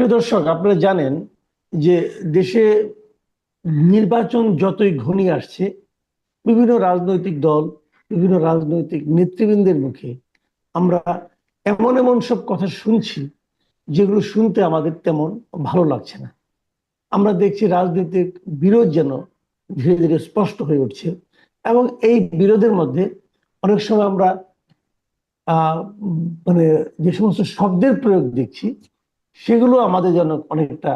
প্রিয় দর্শক, আপনারা জানেন যে দেশে নির্বাচন যতই ঘনিয়ে আসছে, বিভিন্ন রাজনৈতিক দল, বিভিন্ন রাজনৈতিক নেতৃবৃন্দের মুখে আমরা এমন এমন সব কথা শুনছি, যেগুলো শুনতে আমাদের তেমন ভালো লাগছে না। আমরা দেখছি রাজনৈতিক বিরোধ যেন ধীরে ধীরে স্পষ্ট হয়ে উঠছে এবং এই বিরোধের মধ্যে অনেক সময় আমরা মানে যে সমস্ত শব্দের প্রয়োগ দেখছি সেগুলো আমাদের যেন অনেকটা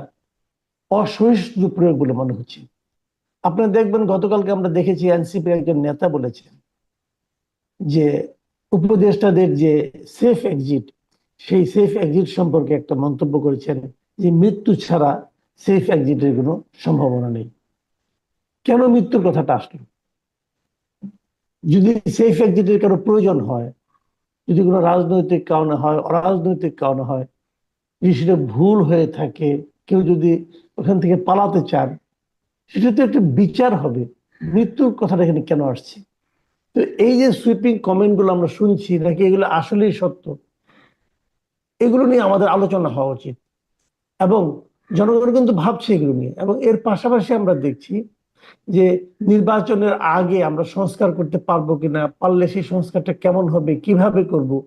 অসহিষ্ণু প্রয়োগ বলে মনে হচ্ছে। আপনারা দেখবেন গতকালকে আমরা দেখেছি এনসিপির একজন নেতা বলেছেন যে উপদেষ্টাদের যে সেফ এক্সিট সেই সেফ এক্সিট সম্পর্কে একটা মন্তব্য করেছেন যে মৃত্যু ছাড়া সেফ এক্সিটের কোনো সম্ভাবনা নেই। কেন মৃত্যুর কথাটা আসলো? যদি সেফ এক্সিটের কারও প্রয়োজন হয়, যদি কোনো রাজনৈতিক কারণে হয়, অরাজনৈতিক কারণে হয় যদি ভুল হয়ে থাকে, কেউ যদি ওখান থেকে পালাতে চান, সেটা তো একটা বিচার হবে। মৃত্যুর কথাটা এখানে কেন আসছে? তো এই যে সুইপিং কমেন্টগুলো আমরা শুনছি, নাকি এগুলো আসলেই সত্য? এগুলো নিয়ে আমাদের আলোচনা হওয়া উচিত। এবং জনগণ কিন্তু ভাবছে এগুলো নিয়ে। এবং এর পাশাপাশি আমরা দেখছি যে নির্বাচনের আগে আমরা সংস্কার করতে পারব কিনা, পারলে সেই সংস্কারটা কেমন হবে, কীভাবে করব,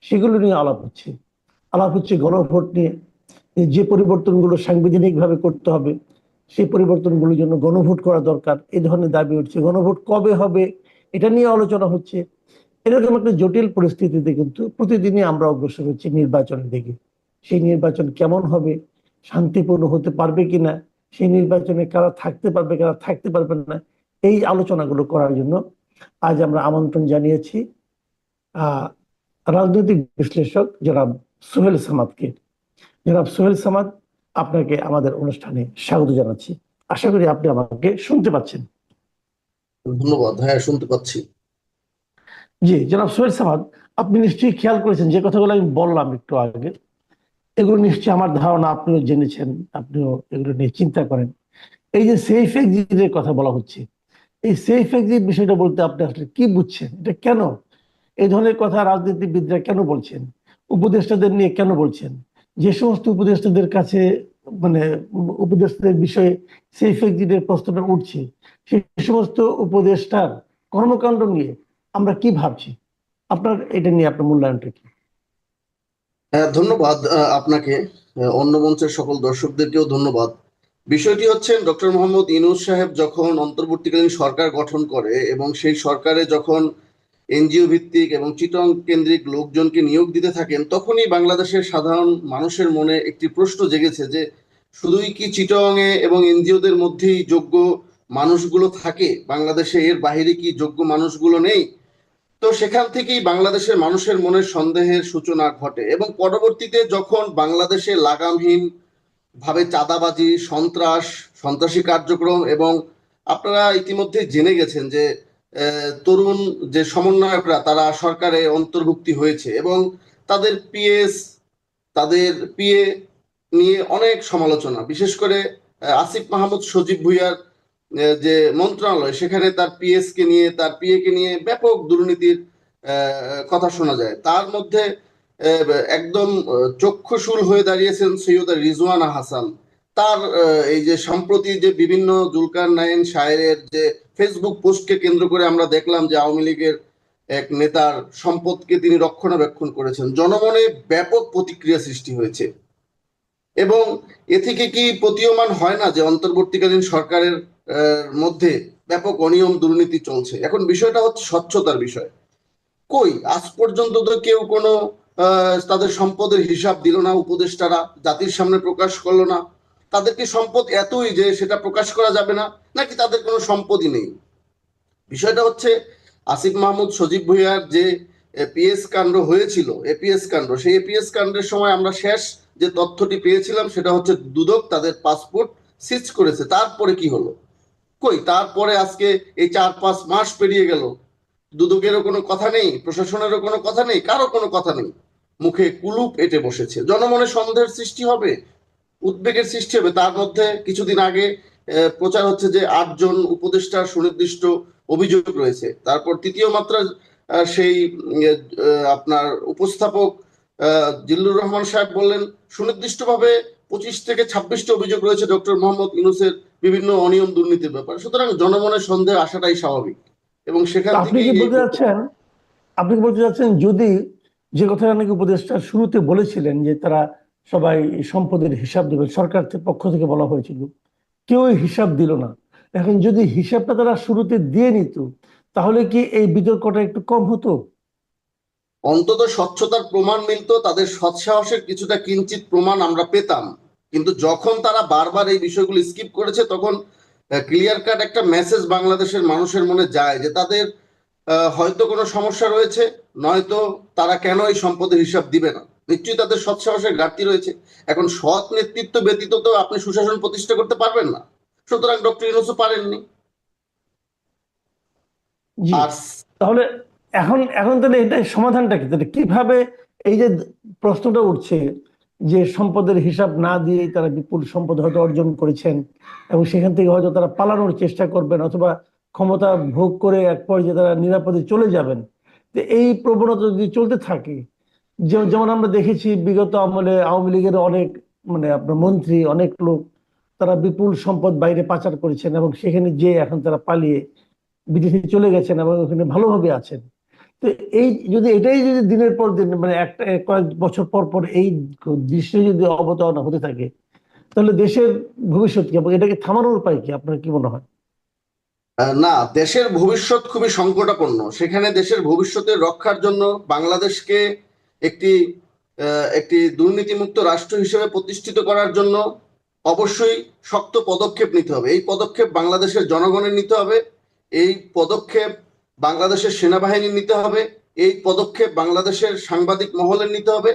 সেগুলো নিয়ে আলাপ হচ্ছে। আলাপ হচ্ছে গণভোট নিয়ে যে পরিবর্তনগুলো সাংবিধানিকভাবে করতে হবে, সেই পরিবর্তনগুলোর জন্য গণভোট করা দরকার। এ ধরনের দাবি উঠছে। গণভোট কবে হবে এটা নিয়ে আলোচনা হচ্ছে। এরকম একটা জটিল পরিস্থিতিতে কিন্তু প্রতিদিনই আমরা অগ্রসর হচ্ছি নির্বাচনের দিকে। সেই নির্বাচন কেমন হবে, শান্তিপূর্ণ হতে পারবে কিনা, সেই নির্বাচনে কারা থাকতে পারবে, কারা থাকতে পারবে না, এই আলোচনাগুলো করার জন্য আজ আমরা আমন্ত্রণ জানিয়েছি। আহ, রাজনৈতিক বিশ্লেষক জনাব সোহেল সামাদকে। জনাব সোহেল সামাদ আপনাকে আমাদের অনুষ্ঠানে স্বাগত জানাচ্ছি। আশা করি আপনি আমাকে শুনতে পাচ্ছেন। ধন্যবাদ। হ্যাঁ শুনতে পাচ্ছি। জি জনাব সোহেল সামাদ আপনি নিশ্চয়ই খেয়াল করেছেন যে কথাগুলো আমি বললাম একটু আগে। এগুলো নিশ্চয়ই আমার ধারণা আপনিও জেনেছেন আপনিও এগুলো নিয়ে চিন্তা করেন। এই যে সেফ এক্সিটের কথা বলা হচ্ছে এই সেফ এক্সিট বিষয়টা বলতে আপনি আসলে কি বুঝছেন? এটা কেন? এই ধরনের কথা রাজনীতিবিদরা কেন বলছেন? উপদেষ্টাদের নিয়ে কেন বলছেন? যে সমস্ত উপদেষ্টাদের কাছে মানে উপদেষ্টাদের বিষয়ে সেফ এক্সিটের প্রশ্নটা উঠছে সেই সমস্ত উপদেষ্টার কর্মকাণ্ড নিয়ে আমরা কি ভাবছি? আপনার, এটা নিয়ে আপনার মূল্যায়নটা কি? হ্যাঁ ধন্যবাদ আপনাকে। অন্য মঞ্চের সকল দর্শকদেরকেও ধন্যবাদ। বিষয়টি হচ্ছে ডক্টর মোহাম্মদ ইনুস সাহেব যখন অন্তর্বর্তীকালীন সরকার গঠন করে এবং সেই সরকারে যখন এনজিও ভিত্তিক এবং চিটং কেন্দ্রিক লোকজনকে নিয়োগ দিতে থাকেন, তখনই বাংলাদেশের সাধারণ মানুষের মনে একটি প্রশ্ন জেগেছে যে, শুধুই কি চিটং এ এবং এনজিওদের মধ্যেই যোগ্য মানুষগুলো থাকে? বাংলাদেশে এর বাইরে কি যোগ্য মানুষগুলো নেই? তো সেখান থেকেই বাংলাদেশের মানুষের মনে সন্দেহের সূচনা ঘটে এবং পরবর্তীতে যখন বাংলাদেশে লাগামহীন ভাবে চাঁদাবাজি, সন্ত্রাস, সন্ত্রাসী কার্যক্রম এবং আপনারা ইতিমধ্যে জেনে গেছেন যে তরুণ যে সমন্বয়করা, তারা সরকারে অন্তর্ভুক্তি হয়েছে এবং তাদের পিএস, তাদের পিএ নিয়ে অনেক সমালোচনা। বিশেষ করে আসিফ মাহমুদ সজীব ভুইয়ার যে মন্ত্রণালয়, সেখানে তার পিএস কে নিয়ে, তার পিএ কে নিয়ে ব্যাপক দুর্নীতির কথা শোনা যায়। তার মধ্যে একদম চক্ষুশূল হয়ে দাঁড়িয়েছেন সৈয়দ রিজওয়ানা হাসান। তার এই যে সম্প্রতি যে বিভিন্ন জুলকার নাইন শায়ের যে ফেসবুক পোস্টকে কেন্দ্র করে আমরা দেখলাম যে আওয়ামী লীগের এক নেতার সম্পদকে তিনি রক্ষণাবেক্ষণ করেছেন। জনমনে ব্যাপক প্রতিক্রিয়া সৃষ্টি হয়েছে। এবং এ থেকে কি প্রতীয়মান হয় না যে অন্তর্বর্তীকালীন সরকারের মধ্যে ব্যাপক অনিয়ম দুর্নীতি চলছে? এখন বিষয়টা হচ্ছে স্বচ্ছতার বিষয়। কই? আজ পর্যন্ত তো কেউ কোনো তাদের সম্পদের হিসাব দিল না, উপদেষ্টারা, জাতির সামনে প্রকাশ করল না। তাদের কি সম্পদ এতই যে সেটা প্রকাশ করা যাবে না, নাকি তাদের কোনো সম্পদই নেই? বিষয়টা হচ্ছে আসিফ মাহমুদ, সজীব ভুইয়ার যে এপিএস কাণ্ড হয়েছিল, এপিএস কাণ্ড, সেই এপিএস কাণ্ডের সময় আমরা শেষ যে তথ্যটি পেয়েছিলাম, সেটা হচ্ছে দুদক তাদের পাসপোর্ট সিজ করেছে। তারপরে কি হলো? কই, তারপরে আজকে এই চার পাঁচ মাস পেরিয়ে গেল। দুদকেরও কোনো কথা নেই, প্রশাসনেরও কোনো কথা নেই, কারও কোনো কথা নেই। মুখে কুলুপ এটে বসেছে। জনমনে সন্দেহের সৃষ্টি হবে উদ্বেগের সৃষ্টি হবে। তার মধ্যে কিছুদিন আগে প্রচার হচ্ছে যে আটজন উপদেষ্টার সুনির্দিষ্ট অভিযোগ রয়েছে। তারপর তৃতীয় মাত্রা সেই আপনার উপস্থাপক জিল্লুর রহমান সাহেব বললেন সুনির্দিষ্টভাবে পঁচিশ থেকে ছাব্বিশটা অভিযোগ রয়েছে ডক্টর মোহাম্মদ ইউনুসের বিভিন্ন অনিয়ম দুর্নীতির ব্যাপারে। সুতরাং জনমনের সন্দেহ আসাটাই স্বাভাবিক। এবং সেখান আপনি থেকে কি বলতে যাচ্ছেন আপনি বলতে যাচ্ছেন যদি যে কথা নাকি উপদেষ্টা শুরুতে বলেছিলেন যে তারা সবাই সম্পদের হিসাব দেবে সরকার পক্ষ থেকে বলা হয়েছিল। কেউ হিসাব দিল না। এখন যদি হিসাবটা তারা শুরুতে দিয়ে নিত, তাহলে কি এই বিতর্কটা একটু কম হতো? অন্তত স্বচ্ছতার প্রমাণ মিলতো, তাদের সৎসাহসের কিছুটা কিঞ্চিত প্রমাণ আমরা পেতাম। কিন্তু যখন তারা বারবার এই বিষয়গুলো স্কিপ করেছে, তখন ক্লিয়ার কাট একটা মেসেজ বাংলাদেশের মানুষের মনে যায় যে তাদের হয়তো কোনো সমস্যা রয়েছে, নয়তো তারা কেন এই সম্পদের হিসাব দিবে না। নিশ্চয়ই তাদের সৎসাহসের ঘাটতি রয়েছে। এখন সৎ নেতৃত্ব ব্যতীত তো আপনি সুশাসন প্রতিষ্ঠা করতে পারবেন না। সুতরাং ডক্টর ইউনুসও পারেননি। তাহলে এখন এখন তাহলে এটা সমাধানটা কি? তাহলে কীভাবে এই যে প্রশ্নটা উঠছে যে সম্পদের হিসাব না দিয়েই তারা বিপুল সম্পদ হয়তো অর্জন করেছেন এবং সেখান থেকে হয়তো তারা পালানোর চেষ্টা করবেন অথবা ক্ষমতা ভোগ করে এক পর্যায়ে তারা নিরাপদে চলে যাবেন। তো এই প্রবণতা যদি চলতে থাকে যেমন আমরা দেখেছি বিগত আমলে আওয়ামী লীগের অনেক মানে আপনার মন্ত্রী, অনেক লোক, তারা বিপুল সম্পদ বাইরে পাচার করেছেন এবং সেখানে যে এখন তারা পালিয়ে বিদেশে চলে গেছেন এবং ওখানে ভালোভাবে আছেন। তো এই যদি, এটাই যদি দিনের পর দিন মানে একটা কয়েক বছর পর পর এই দৃশ্য যদি অবতারণা হতে থাকে, তাহলে দেশের ভবিষ্যৎ কি? এবং এটাকে থামানোর উপায় কি? আপনার কি মনে হয়? না, দেশের ভবিষ্যৎ খুবই সংকটাপন্ন। সেখানে দেশের ভবিষ্যতের রক্ষার জন্য বাংলাদেশকে একটি একটি দুর্নীতিমুক্ত রাষ্ট্র হিসেবে প্রতিষ্ঠিত করার জন্য অবশ্যই শক্ত পদক্ষেপ নিতে হবে। এই পদক্ষেপ বাংলাদেশের জনগণের নিতে হবে, এই পদক্ষেপ বাংলাদেশের সেনাবাহিনীর নিতে হবে, এই পদক্ষেপ বাংলাদেশের সাংবাদিক মহলের নিতে হবে,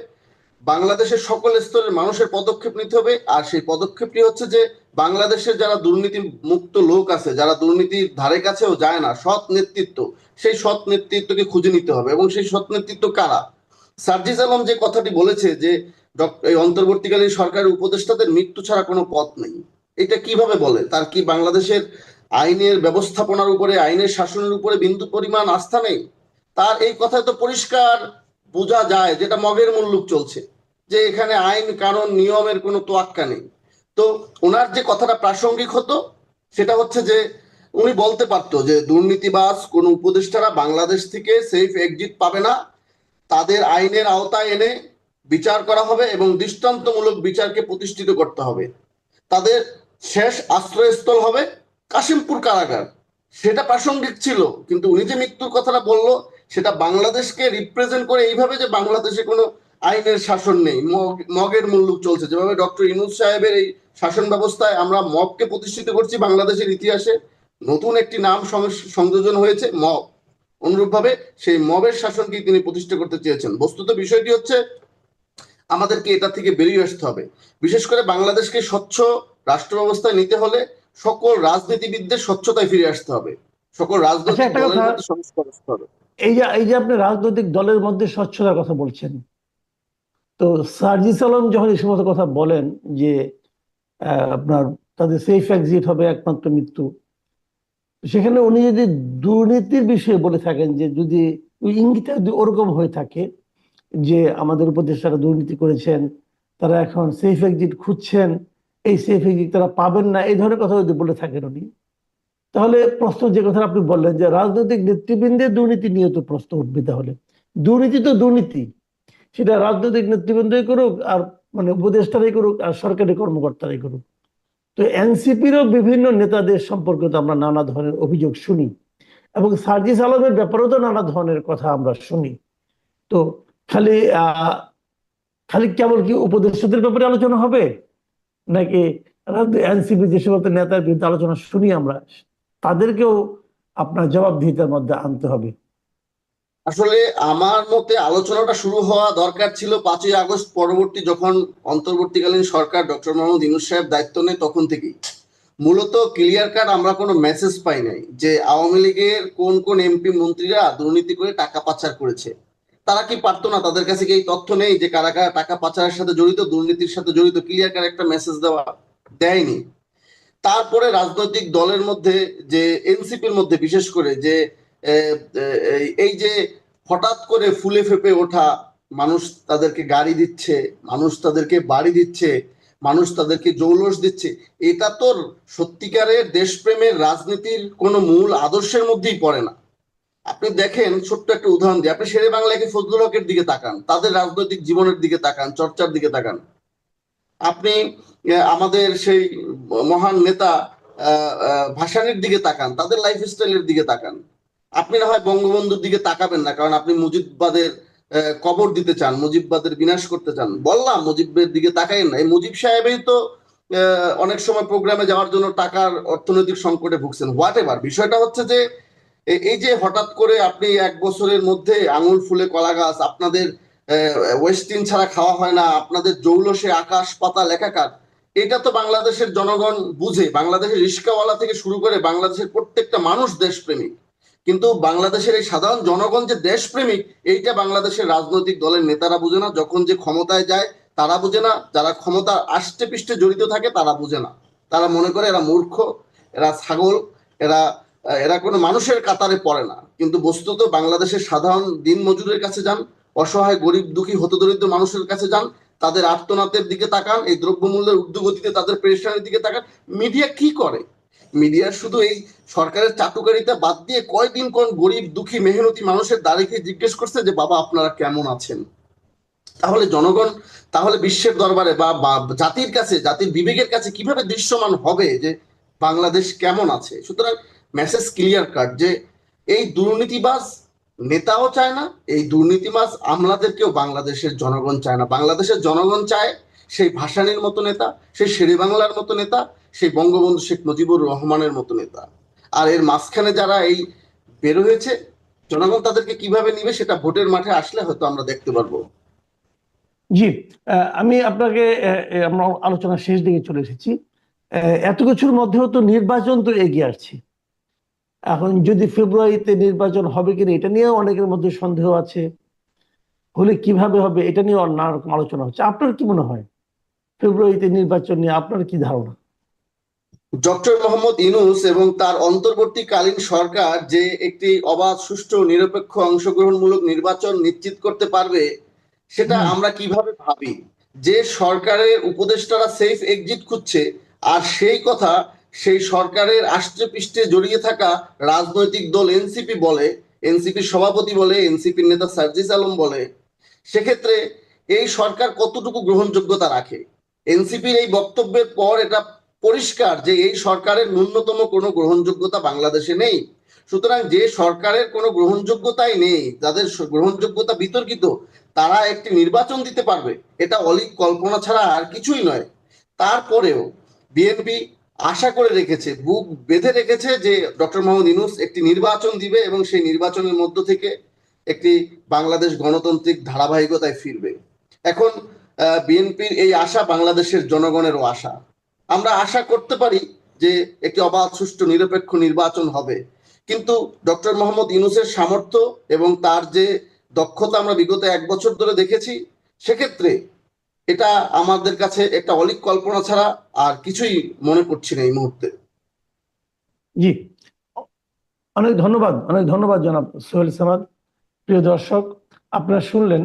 বাংলাদেশের সকল স্তরের মানুষের পদক্ষেপ নিতে হবে, আর সেই পদক্ষেপটি হচ্ছে যে বাংলাদেশের যারা দুর্নীতি মুক্ত লোক আছে, যারা দুর্নীতির ধারে কাছেও যায় না, সৎ নেতৃত্ব, সেই সৎ নেতৃত্বকে খুঁজে নিতে হবে। এবং সেই সৎ নেতৃত্ব কারা? সার্জিস আলম যে কথাটি বলেছে যে এই অন্তর্বর্তীকালীন সরকারের উপদেষ্টাদের মৃত্যু ছাড়া কোনো পথ নেই, এটা কীভাবে বলে? তার কি বাংলাদেশের আইনের ব্যবস্থাপনার উপরে, আইনের শাসনের উপরে বিন্দু পরিমাণ আস্থা নেই? তার এই কথায় তো পরিষ্কার বোঝা যায় যেটা মগের মুল্লুক চলছে, যে এখানে আইন, কানুন, নিয়মের কোনো তোয়াক্কা নেই। তো ওনার যে কথাটা প্রাসঙ্গিক হতো, সেটা হচ্ছে যে উনি বলতে পারতো যে দুর্নীতিবাজ কোন উপদেষ্টারা বাংলাদেশ থেকে সেফ এক্সিট পাবে না তাদের আইনের আওতায় এনে বিচার করা হবে এবং দৃষ্টান্তমূলক বিচারকে প্রতিষ্ঠিত করতে হবে। তাদের শেষ আশ্রয়স্থল হবে কাশিমপুর কারাগার। সেটা প্রাসঙ্গিক ছিল, কিন্তু উনি যে মৃত্যুর কথাটা বলল, সেটা বাংলাদেশকে রিপ্রেজেন্ট করে এইভাবে যে বাংলাদেশে কোনো আইনের শাসন নেই। মগ- মগের মুল্লুক চলছে। যেভাবে ডক্টর ইনুস সাহেবের এই শাসন ব্যবস্থায় আমরা মবকে প্রতিষ্ঠিত করছি বাংলাদেশের ইতিহাসে, নতুন একটি নাম সংযোজন হয়েছে মব অনুরূপভাবে সেই মবের শাসনকে তিনি প্রতিষ্ঠা করতে চেয়েছেন। বস্তুত বিষয়টি হচ্ছে আমাদেরকে এটা থেকে বেরিয়ে আসতে হবে। বিশেষ করে বাংলাদেশকে স্বচ্ছ রাষ্ট্র ব্যবস্থায় নিতে হলে সকল রাজনীতিবিদদের স্বচ্ছতায় ফিরে আসতে হবে। সকল রাজনৈতিক একটা দলের কথা- মধ্যে সংস্কার আসতে হবে। এই যে এই যে আপনি রাজনৈতিক দলের মধ্যে স্বচ্ছতার কথা বলছেন তো সার্জিস আলম যখন এই সমস্ত কথা বলেন যে আহ, আপনার তাদের সেফ এক্সিট হবে একমাত্র মৃত্যু সেখানে উনি যদি দুর্নীতির বিষয়ে বলে থাকেন যে যদি ইঙ্গিতটা যদি ওরকম হয়ে থাকে যে আমাদের উপদেষ্টারা দুর্নীতি করেছেন, তারা এখন সেফ এক্সিট খুঁজছেন, এই সেফ এক্সিট তারা পাবেন না, এই ধরনের কথা যদি বলে থাকেন উনি, তাহলে প্রশ্ন যে কথা আপনি বললেন যে রাজনৈতিক নেতৃবৃন্দের দুর্নীতি নিয়ে তো প্রশ্ন উঠবে তাহলে। দুর্নীতি তো দুর্নীতি, সেটা রাজনৈতিক নেতৃবৃন্দই করুক আর মানে উপদেষ্টারাই করুক আর সরকারি কর্মকর্তারাই করুক। তো এনসিপিরও বিভিন্ন নেতাদের সম্পর্কে তো আমরা নানা ধরনের অভিযোগ শুনি এবং সার্জিস আলমের ব্যাপারেও তো নানা ধরনের কথা আমরা শুনি। তো খালি খালি কেবল কি উপদেষ্টাদের ব্যাপারে আলোচনা হবে? নাকি এনসিপি যে সমস্ত নেতার বিরুদ্ধে আলোচনা শুনি আমরা, তাদেরকেও আপনার জবাবদিহিতার মধ্যে আনতে হবে। আসলে আমার মতে আলোচনাটা শুরু হওয়া দরকার ছিল পাঁচই আগস্ট পরবর্তী যখন অন্তর্বর্তীকালীন সরকার ডক্টর মোহাম্মদ ইনুস সাহেব দায়িত্ব নেয় তখন থেকেই। মূলত ক্লিয়ার কাট আমরা কোনো মেসেজ পাই নাই যে আওয়ামী লীগের কোন কোন এমপি মন্ত্রীরা দুর্নীতি করে টাকা পাচার করেছে। তারা কি পারতো না তাদের কাছে কি এই তথ্য নেই যে কারা কারা টাকা পাচারের সাথে জড়িত, দুর্নীতির সাথে জড়িত? ক্লিয়ার কাট একটা মেসেজ দেওয়া দেয়নি। তারপরে রাজনৈতিক দলের মধ্যে যে এনসিপির মধ্যে বিশেষ করে যে এই যে হঠাৎ করে ফুলে ফেপে ওঠা, মানুষ তাদেরকে গাড়ি দিচ্ছে, মানুষ তাদেরকে বাড়ি দিচ্ছে, মানুষ তাদেরকে জৌলস দিচ্ছে, এটা তো সত্যিকারের দেশপ্রেমের রাজনীতির কোনো মূল আদর্শের মধ্যেই পড়ে না। আপনি দেখেন, ছোট্ট একটা উদাহরণ দিই আপনি শেরে বাংলাকে ফজলুল হকের দিকে তাকান, তাদের রাজনৈতিক জীবনের দিকে তাকান, চর্চার দিকে তাকান। আপনি আমাদের সেই মহান নেতা ভাসানির দিকে তাকান, তাদের লাইফ স্টাইলের দিকে তাকান। আপনি না হয় বঙ্গবন্ধুর দিকে তাকাবেন না, কারণ আপনি মুজিববাদের কবর দিতে চান, মুজিববাদের বিনাশ করতে চান। বললাম মুজিবের দিকে তাকাইন না। এই মুজিব সাহেবই তো অনেক সময় প্রোগ্রামে যাওয়ার জন্য টাকার অর্থনৈতিক সংকটে ভুগছেন। হোয়াট এভার বিষয়টা হচ্ছে যে এই যে হঠাৎ করে আপনি এক বছরের মধ্যে আঙুল ফুলে কলা গাছ, আপনাদের ওয়েস্টিন ছাড়া খাওয়া হয় না, আপনাদের জৌলসে আকাশ পাতা লেখাকার, এটা তো বাংলাদেশের জনগণ বুঝে। বাংলাদেশের রিস্কাওয়ালা থেকে শুরু করে বাংলাদেশের প্রত্যেকটা মানুষ দেশপ্রেমিক। কিন্তু বাংলাদেশের এই সাধারণ জনগণ যে দেশপ্রেমিক, এইটা বাংলাদেশের রাজনৈতিক দলের নেতারা বুঝে না। যখন যে ক্ষমতায় যায়, তারা বুঝে না। যারা ক্ষমতা আষ্টে পৃষ্ঠে জড়িত থাকে, তারা বুঝে না। তারা মনে করে এরা মূর্খ, এরা ছাগল, এরা এরা কোনো মানুষের কাতারে পড়ে না। কিন্তু বস্তুত বাংলাদেশের সাধারণ দিন মজুরের কাছে যান, অসহায়, গরিব, দুঃখী, হতদরিদ্র মানুষের কাছে যান, তাদের আর্তনাদের দিকে তাকান, এই দ্রব্যমূল্যের ঊর্ধ্বগতিতে তাদের পেরেশানির দিকে তাকান। মিডিয়া কি করে? মিডিয়া শুধু এই সরকারের চাটুকারিতা বাদ দিয়ে কয়দিন কোন গরিব, দুঃখী, মেহনতি মানুষের দাঁড়িয়ে জিজ্ঞেস করছে যে, বাবা, আপনারা কেমন আছেন? তাহলে জনগণ, তাহলে বিশ্বের দরবারে বা বা জাতির কাছে, জাতির বিবেকের কাছে কীভাবে দৃশ্যমান হবে যে, বাংলাদেশ কেমন আছে? সুতরাং মেসেজ ক্লিয়ার কাট যে, এই দুর্নীতিবাজ নেতাও চায় না, এই দুর্নীতিবাজ আমলাদেরকেও বাংলাদেশের জনগণ চায় না। বাংলাদেশের জনগণ চায় সেই ভাসানির মতো নেতা, সেই শেরে বাংলার মতো নেতা সেই বঙ্গবন্ধু শেখ মুজিবুর রহমানের মতো নেতা। আর এর মাঝখানে যারা এই বের হয়েছে, জনগণ তাদেরকে কীভাবে নিবে সেটা ভোটের মাঠে আসলে হয়তো আমরা দেখতে পারব। জি আমি আপনাকে আমরা আলোচনা শেষ দিকে চলে এসেছি। এত কিছুর মধ্যেও তো নির্বাচন তো এগিয়ে আসছে। এখন যদি ফেব্রুয়ারিতে নির্বাচন হবে কিনা এটা নিয়েও অনেকের মধ্যে সন্দেহ আছে। হলে কীভাবে হবে এটা নিয়ে নানা রকম আলোচনা হচ্ছে। আপনার কি মনে হয়? ফেব্রুয়ারিতে নির্বাচন নিয়ে আপনার কি ধারণা? ডক্টর মোহাম্মদ ইনুস এবং তার অন্তর্বর্তীকালীন সরকার যে একটি অবাধ সুষ্ঠু নিরপেক্ষ অংশগ্রহণমূলক নির্বাচন নিশ্চিত করতে পারবে সেটা আমরা কীভাবে ভাবি? যে সরকারের উপদেষ্টারা সেফ এক্সিট খুঁজছে আর সেই কথা সেই সরকারের আষ্টে পৃষ্ঠে জড়িয়ে থাকা রাজনৈতিক দল এনসিপি বলে এনসিপির সভাপতি বলে এনসিপির নেতা সার্জিস আলম বলে। সেক্ষেত্রে এই সরকার কতটুকু গ্রহণযোগ্যতা রাখে? এনসিপির এই বক্তব্যের পর এটা পরিষ্কার যে এই সরকারের ন্যূনতম কোনো গ্রহণযোগ্যতা বাংলাদেশে নেই। সুতরাং যে সরকারের কোনো গ্রহণযোগ্যতাই নেই, যাদের গ্রহণযোগ্যতা বিতর্কিত, তারা একটি নির্বাচন দিতে পারবে। এটা অলিক কল্পনা ছাড়া আর কিছুই নয়। তারপরেও বিএনপি আশা করে রেখেছে, বুক বেঁধে রেখেছে যে ডক্টর মোহাম্মদ ইউনূস একটি নির্বাচন দিবে এবং সেই নির্বাচনের মধ্য থেকে একটি বাংলাদেশ গণতান্ত্রিক ধারাবাহিকতায় ফিরবে। এখন বিএনপির এই আশা বাংলাদেশের জনগণেরও আশা। আমরা আশা করতে পারি যে একটি অবাধ, সুষ্ঠু, নিরপেক্ষ নির্বাচন হবে। কিন্তু ডক্টর মোহাম্মদ ইউনূসের সামর্থ্য এবং তার যে দক্ষতা আমরা বিগত এক বছর ধরে দেখেছি, সেক্ষেত্রে এটা আমাদের কাছে একটা অলিক কল্পনা ছাড়া আর কিছুই মনে করছি না এই মুহূর্তে। জি। অনেক ধন্যবাদ অনেক ধন্যবাদ জনাব সোহেল সামাদ। প্রিয় দর্শক, আপনারা শুনলেন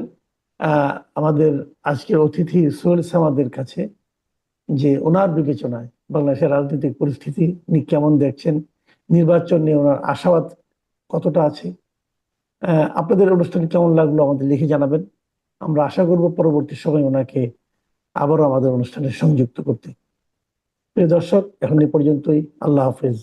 আমাদের আজকের অতিথি সোহেল সামাদের কাছে। যে ওনার বিবেচনায় বাংলাদেশের রাজনৈতিক পরিস্থিতি কেমন দেখছেন, নির্বাচন নিয়ে ওনার আশাবাদ কতটা আছে আপনাদের অনুষ্ঠান কেমন লাগল আমাদের লিখে জানাবেন। আমরা আশা করব পরবর্তী সময় ওনাকে আবারও আমাদের অনুষ্ঠানে সংযুক্ত করতে। প্রিয় দর্শক, এখন এ পর্যন্তই। আল্লাহ হাফেজ।